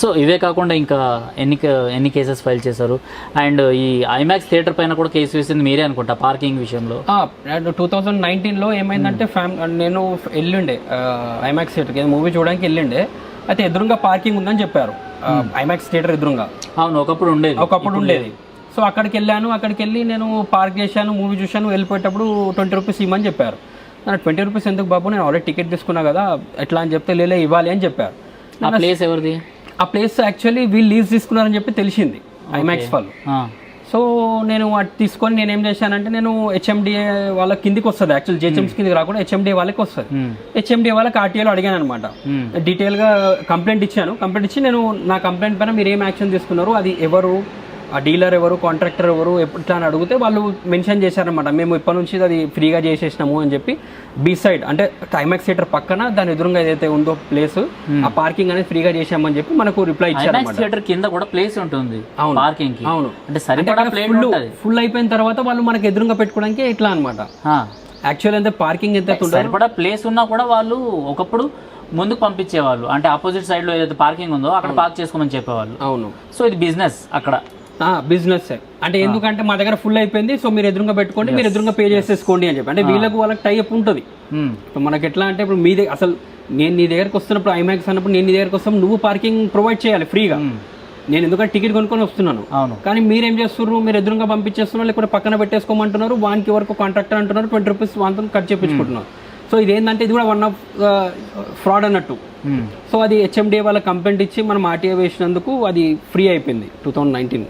So ఇవే కాకుండా ఇంకా ఎన్ని ఎన్ని కేసెస్ ఫైల్ చేశారు? అండ్ ఈ ఐమాక్స్ థియేటర్ పైన కూడా కేసు వేసింది మీరే అనుకుంటా పార్కింగ్ విషయంలో. టూ థౌజండ్ నైన్టీన్లో ఏమైందంటే ఫ్యామ్ నేను వెళ్ళిండే ఐమాక్స్ థియేటర్కి మూవీ చూడడానికి వెళ్ళిండే అయితే ఎదురుగా పార్కింగ్ ఉందని చెప్పారు. ఐమాక్స్ థియేటర్ ఎదురుగా. అవును ఒకప్పుడు ఉండేది. ఒకప్పుడు ఉండేది. సో అక్కడికి వెళ్ళాను అక్కడికి వెళ్ళి నేను పార్క్ చేశాను మూవీ చూశాను వెళ్ళిపోయేటప్పుడు ట్వంటీ రూపీస్ ఇవ్వమని చెప్పారు. ట్వంటీ రూపీస్ ఎందుకు బాబు? నేను ఆల్రెడీ టికెట్ తీసుకున్నా కదా ఎట్లా అని చెప్తే లేలే ఇవ్వాలి అని చెప్పారు. ప్లేస్ ఎవరిది? ఆ ప్లేస్ యాక్చువల్లీ వీళ్ళు లీజ్ తీసుకున్నారని చెప్పి తెలిసింది ఐమాక్స్ వాళ్ళు. సో నేను అది తీసుకొని నేను ఏం చేశానంటే నేను హెచ్ఎండిఏ వాళ్ళ కిందికి వస్తుంది. యాక్చువల్ జేహెచ్ఎంస్ కిందికి రాకుండా హెచ్ఎండిఏ వాళ్ళకి వస్తుంది. హెచ్ఎండిఏ వాళ్ళకి ఆర్టీఏలో అడిగాను అనమాట. డీటెయిల్గా కంప్లైంట్ ఇచ్చాను. కంప్లైంట్ ఇచ్చి నేను నా కంప్లైంట్ పైన మీరు ఏం యాక్షన్ తీసుకున్నారు అది ఎవరు ఆ డీలర్ ఎవరు కాంట్రాక్టర్ ఎవరు ఇట్లా అని అడిగితే వాళ్ళు మెన్షన్ చేశారనమాట మేము ఇప్పటి నుంచి అది ఫ్రీగా చేసేసినాము అని చెప్పి బీ సైడ్ అంటే ఐమాక్స్ థియేటర్ పక్కన దాని ఎదురుగా ఏదైతే ఉందో ప్లేస్ ఆ పార్కింగ్ అనేది ఫ్రీగా చేసామని చెప్పి మనకు రిప్లై ఇచ్చారనమాట థియేటర్ కింద కూడా ప్లేస్ ఉంటుంది అవును. పార్కింగ్ అవును. అంటే సరిపడా ఫుల్ అయిపోయిన తర్వాత వాళ్ళు మనకి ఎదురుగా పెట్టుకోవడానికి ఇట్లా అనమాట యాక్చువల్ అయితే పార్కింగ్ ఎంత సరిపడా ప్లేస్ ఉన్నా కూడా వాళ్ళు ఒకప్పుడు ముందుకు పంపించేవాళ్ళు. అంటే ఆపోజిట్ సైడ్లో ఏదైతే పార్కింగ్ ఉందో అక్కడ పార్క్ చేసుకోమని చెప్పేవాళ్ళు. అవును. సో ఇది బిజినెస్ అక్కడ. బిజినెస్ అంటే ఎందుకంటే మా దగ్గర ఫుల్ అయిపోయింది సో మీరు ఎదురుగా పెట్టుకోండి మీరు ఎదురుగా పే చేసేసుకోండి అని చెప్పి. అంటే వీళ్ళకు వాళ్ళకి టైప్ ఉంటుంది. మ్మ్. ఇప్పుడు మనకి ఎట్లా అంటే ఇప్పుడు మీ దగ్గర అసలు నేను నీ దగ్గరకు వస్తున్నప్పుడు ఐమాక్స్ అన్నప్పుడు నేను నీ దగ్గరకు వస్తాం నువ్వు పార్కింగ్ ప్రొవైడ్ చేయాలి ఫ్రీగా నేను ఎందుకంటే టికెట్ కొనుక్కొని వస్తున్నాను. కానీ మీరేం చేస్తున్నారు? మీరు ఎదురుగా పంపించేస్తున్నారు లేకపోతే పక్కన పెట్టేసుకోమంటున్నారు వానికి వరకు కాంట్రాక్టర్ అంటున్నారు ట్వంటీ రూపీస్ వాంతో కట్ చేయించుకుంటున్నారు సో ఇదేంటంటే ఇది కూడా వన్ ఆఫ్ ఫ్రాడ్ అన్నట్టు. సో అది హెచ్ఎండిఏ వాళ్ళ కంప్లైంట్ ఇచ్చి మనం ఆర్టీఏ వేసినందుకు అది ఫ్రీ అయిపోయింది టూ థౌజండ్ నైన్టీన్